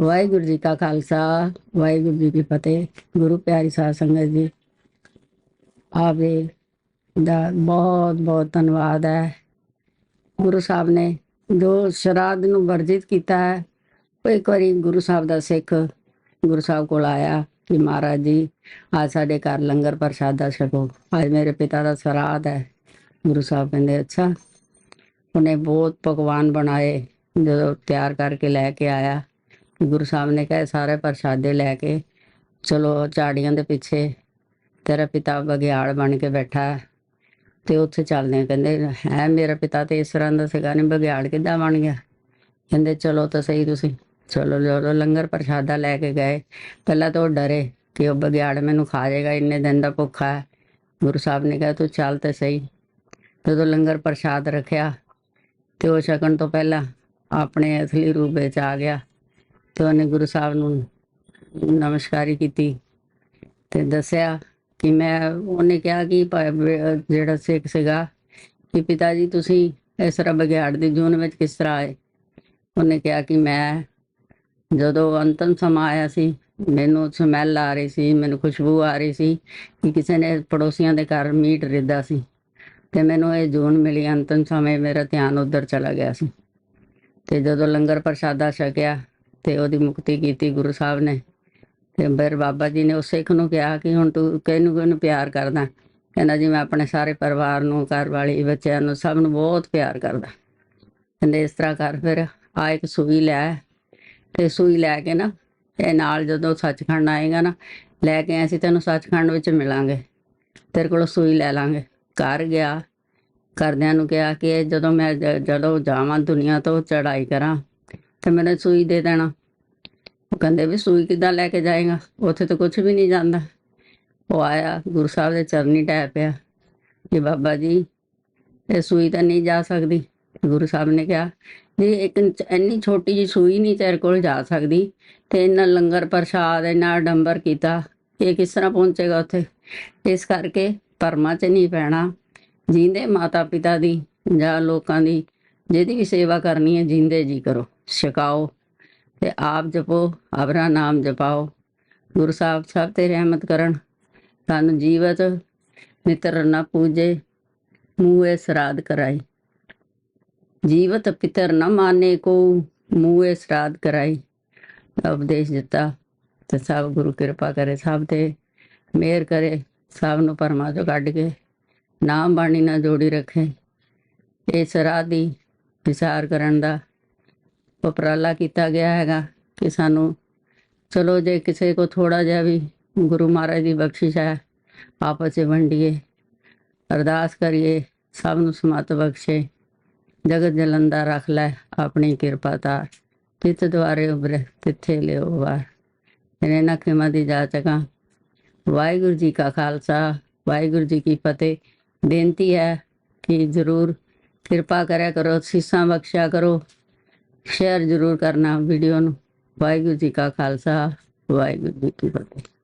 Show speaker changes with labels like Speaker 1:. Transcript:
Speaker 1: ਵਾਹਿਗੁਰੂ ਜੀ ਕਾ ਖਾਲਸਾ, ਵਾਹਿਗੁਰੂ ਜੀ ਕੀ ਫਤਿਹ। ਗੁਰੂ ਪਿਆਰੀ ਸਾਧ ਸੰਗਤ ਜੀ, ਆਵੇ ਦਾ ਬਹੁਤ ਬਹੁਤ ਧੰਨਵਾਦ ਹੈ। ਗੁਰੂ ਸਾਹਿਬ ਨੇ ਜੋ ਸ਼ਰਾਧ ਨੂੰ ਵਰਜਿਤ ਕੀਤਾ ਹੈ, ਉਹ ਇੱਕ ਵਾਰੀ ਗੁਰੂ ਸਾਹਿਬ ਦਾ ਸਿੱਖ ਗੁਰੂ ਸਾਹਿਬ ਕੋਲ ਆਇਆ ਕਿ ਮਹਾਰਾਜ ਜੀ, ਅੱਜ ਸਾਡੇ ਘਰ ਲੰਗਰ ਪ੍ਰਸ਼ਾਦਾ ਛਕੋ। ਅੱਜ ਮੇਰੇ ਪਿਤਾ ਦਾ ਸ਼ਰਾਧ ਹੈ। ਗੁਰੂ ਸਾਹਿਬ ਕਹਿੰਦੇ, ਅੱਛਾ। ਉਹਨੇ ਬਹੁਤ ਪਕਵਾਨ ਬਣਾਏ, ਜਦੋਂ ਤਿਆਰ ਕਰਕੇ ਲੈ ਕੇ ਆਇਆ। ਗੁਰੂ ਸਾਹਿਬ ਨੇ ਕਹੇ ਸਾਰੇ ਪ੍ਰਸ਼ਾਦੇ ਲੈ ਕੇ, ਚਲੋ ਝਾੜੀਆਂ ਦੇ ਪਿੱਛੇ ਤੇਰਾ ਪਿਤਾ ਬਗਿਆੜ ਬਣ ਕੇ ਬੈਠਾ ਹੈ। ਤੇ ਉੱਥੇ ਚੱਲਦੇ ਕਹਿੰਦੇ, ਹੈ ਮੇਰਾ ਪਿਤਾ ਤੇ ਇਸ ਤਰ੍ਹਾਂ ਦਾ ਸੀਗਾ ਨਹੀਂ ਬਗਿਆੜ ਕਿੱਦਾਂ ਬਣ ਗਿਆ? ਕਹਿੰਦੇ, ਚਲੋ ਤਾਂ ਸਹੀ ਤੁਸੀਂ, ਚਲੋ ਜਦੋਂ ਲੰਗਰ ਪ੍ਰਸ਼ਾਦਾ ਲੈ ਕੇ ਗਏ। ਪਹਿਲਾਂ ਤਾਂ ਉਹ ਡਰੇ ਕਿ ਉਹ ਬਗਿਆੜ ਮੈਨੂੰ ਖਾ ਜਾਏਗਾ, ਇੰਨੇ ਦਿਨ ਦਾ ਭੁੱਖਾ ਹੈ। ਗੁਰੂ ਸਾਹਿਬ ਨੇ ਕਿਹਾ, ਤੂੰ ਚੱਲ ਤੇ ਸਹੀ। ਜਦੋਂ ਲੰਗਰ ਪ੍ਰਸ਼ਾਦ ਰੱਖਿਆ ਤੇ ਉਹ ਛਕਣ ਤੋਂ ਪਹਿਲਾਂ ਆਪਣੇ ਅਸਲੀ ਰੂਪ ਵਿੱਚ ਆ ਗਿਆ। ਤੇ ਉਹਨੇ ਗੁਰੂ ਸਾਹਿਬ ਨੂੰ ਨਮਸਕਾਰੀ ਕੀਤੀ ਤੇ ਦੱਸਿਆ ਕਿ ਮੈਂ, ਉਹਨੇ ਕਿਹਾ ਕਿ ਪ- ਜਿਹੜਾ ਸਿੱਖ ਸੀਗਾ ਕਿ ਪਿਤਾ ਜੀ ਤੁਸੀਂ ਇਸ ਤਰ੍ਹਾਂ ਬਗਿਆੜ ਦੀ ਜੂਨ ਵਿੱਚ ਕਿਸ ਤਰ੍ਹਾਂ ਆਏ? ਉਹਨੇ ਕਿਹਾ ਕਿ ਮੈਂ ਜਦੋਂ ਅੰਤਮ ਸਮਾਂ ਆਇਆ ਸੀ, ਮੈਨੂੰ ਸਮੈਲ ਆ ਰਹੀ ਸੀ, ਮੈਨੂੰ ਖੁਸ਼ਬੂ ਆ ਰਹੀ ਸੀ ਕਿ ਕਿਸੇ ਨੇ ਪੜੋਸੀਆਂ ਦੇ ਘਰ ਮੀਟ ਰਿੱਧਾ ਸੀ ਤੇ ਮੈਨੂੰ ਇਹ ਜੂਨ ਮਿਲੀ, ਅੰਤਮ ਸਮੇਂ ਮੇਰਾ ਧਿਆਨ ਉਧਰ ਚਲਾ ਗਿਆ ਸੀ। ਤੇ ਜਦੋਂ ਲੰਗਰ ਪ੍ਰਸ਼ਾਦਾ ਛਕਿਆ ਤੇ ਉਹਦੀ ਮੁਕਤੀ ਕੀਤੀ ਗੁਰੂ ਸਾਹਿਬ ਨੇ। ਤੇ ਫਿਰ ਬਾਬਾ ਜੀ ਨੇ ਉਸ ਸਿੱਖ ਨੂੰ ਕਿਹਾ ਕਿ ਹੁਣ ਤੂੰ ਕਿਹਨੂੰ ਕਿਹਨੂੰ ਪਿਆਰ ਕਰਦਾ? ਕਹਿੰਦਾ ਜੀ, ਮੈਂ ਆਪਣੇ ਸਾਰੇ ਪਰਿਵਾਰ ਨੂੰ, ਘਰ ਵਾਲੀ ਬੱਚਿਆਂ ਨੂੰ ਸਭ ਨੂੰ ਬਹੁਤ ਪਿਆਰ ਕਰਦਾ। ਕਹਿੰਦੇ ਇਸ ਤਰ੍ਹਾਂ ਕਰ ਫਿਰ, ਆ ਇੱਕ ਸੂਈ ਲੈ। ਤੇ ਸੂਈ ਲੈ ਕੇ ਨਾ ਤੇ ਨਾਲ ਜਦੋਂ ਸੱਚਖੰਡ ਆਏਗਾ ਨਾ, ਲੈ ਕੇ ਅਸੀਂ ਤੈਨੂੰ ਸੱਚਖੰਡ ਵਿੱਚ ਮਿਲਾਂਗੇ। ਤੇਰੇ ਕੋਲੋਂ ਸੂਈ ਲੈ ਲਾਂਗੇ। ਘਰ ਗਿਆ। ਘਰਦਿਆਂ ਨੂੰ ਕਿਹਾ ਕਿ ਜਦੋਂ ਮੈਂ ਜ- ਜਦੋਂ ਜਾਵਾਂ ਦੁਨੀਆ ਤੋਂ ਚੜਾਈ ਕਰਾਂ, ਤੇ ਮੈਨੂੰ ਸੂਈ ਦੇ ਦੇਣਾ। ਉਹ ਕਹਿੰਦੇ ਵੀ ਸੂਈ ਕਿੱਦਾਂ ਲੈ ਕੇ ਜਾਏਗਾ? ਉੱਥੇ ਤਾਂ ਕੁਝ ਵੀ ਨਹੀਂ ਜਾਂਦਾ। ਉਹ ਆਇਆ, ਗੁਰੂ ਸਾਹਿਬ ਦੇ ਚਰਨੀ ਟੈ ਪਿਆ। ਕਿ ਬਾਬਾ ਜੀ, ਇਹ ਸੂਈ ਤਾਂ ਨਹੀਂ ਜਾ ਸਕਦੀ। ਗੁਰੂ ਸਾਹਿਬ ਨੇ ਕਿਹਾ ਜੀ ਇੱਕ ਇੰਨੀ ਛੋਟੀ ਜੀ ਸੂਈ ਨਹੀਂ ਤੇਰੇ ਕੋਲ ਜਾ ਸਕਦੀ। ਤੇ ਇੰਨਾ ਲੰਗਰ ਪ੍ਰਸ਼ਾਦ, ਇੰਨਾ ਡੰਬਰ ਕੀਤਾ। ਇਹ ਕਿਸ ਤਰ੍ਹਾਂ ਪਹੁੰਚੇਗਾ ਉੱਥੇ? ਇਸ ਕਰਕੇ ਪਰਮਾ ਚ ਨਹੀਂ ਪੈਣਾ। ਜਿੰਦੇ ਮਾਤਾ ਪਿਤਾ ਦੀ ਜਾਂ ਲੋਕਾਂ ਦੀ, ਜਿਹਦੀ ਵੀ ਸੇਵਾ ਕਰਨੀ ਹੈ, ਜਿੰਦੇ ਜੀ ਕਰੋ। ਛਕਾਓ। ਤੇ ਆਪ ਜਪੋ, ਆਪਣਾ ਨਾਮ ਜਪਾਓ। ਗੁਰੂ ਸਾਹਿਬ, ਸਭ ਤੇ ਰਹਿਮਤ ਕਰਨ। ਸਾਨੂੰ ਜੀਵਤ ਮਿੱਤਰ ਨਾ ਪੂਜੇ ਮੂਏ ਸਰਾਧ ਕਰਾਈ। ਜੀਵਤ ਪਿਤਰ ਨਾ ਮਾਨੇ ਕੋ ਮੂਏ ਸਰਾਧ ਕਰਾਈ। ਉਪਦੇਸ਼ ਦਿੱਤਾ ਤੇ ਸਭ ਗੁਰੂ ਕਿਰਪਾ ਕਰੇ, ਸਭ ਤੇ ਮਿਹਰ ਕਰੇ, ਸਭ ਨੂੰ ਪਰਮਾ ਚੋਂ ਕੱਢ ਕੇ ਨਾਮ ਬਾਣੀ ਨਾਲ ਜੋੜੀ ਰੱਖੇ। ਇਹ ਸਰਾਧ ਦੀ ਵਿਚਾਰ ਕਰਨ ਦਾ ਉਪਰਾਲਾ ਕੀਤਾ ਗਿਆ ਹੈਗਾ ਕਿ ਸਾਨੂੰ, ਚਲੋ ਜੇ ਕਿਸੇ ਕੋ ਥੋੜਾ ਜਿਹਾ ਵੀ ਗੁਰੂ ਮਹਾਰਾਜ ਦੀ ਬਖਸ਼ਿਸ਼ ਹੈ ਆਪਸ ਵਿੱਚ ਵੰਡੀਏ, ਅਰਦਾਸ ਕਰੀਏ, ਸਭ ਨੂੰ ਸਮਤ ਬਖਸ਼ੇ, ਜਗਤ ਜਲੰਦਾ ਰੱਖ ਲੈ, ਆਪਣੀ ਕਿਰਪਾ ਤਾਰ ਤਿਤ ਦੁਆਰੇ ਉਬਰੇ ਤਿੱਥੇ ਲਿਓ ਵਾਰ। ਇਹਨੇ ਨਾ ਖਿਮਾ ਦੀ ਜਾਚਕਾਂ ਵਾਹਿਗੁਰੂ ਜੀ ਕਾ ਖਾਲਸਾ, ਵਾਹਿਗੁਰੂ ਜੀ ਕੀ ਫਤਿਹ। ਬੇਨਤੀ ਹੈ ਕਿ ਜ਼ਰੂਰ ਕਿਰਪਾ ਕਰਿਆ ਕਰੋ, ਸੀਸਾਂ ਬਖਸ਼ਿਆ ਕਰੋ ਸ਼ੇਅਰ ਜ਼ਰੂਰ ਕਰਨਾ ਵੀਡੀਓ ਨੂੰ। ਵਾਹਿਗੁਰੂ ਜੀ ਕਾ ਖਾਲਸਾ ਵਾਹਿਗੁਰੂ ਜੀ ਕੀ ਫਤਿਹ।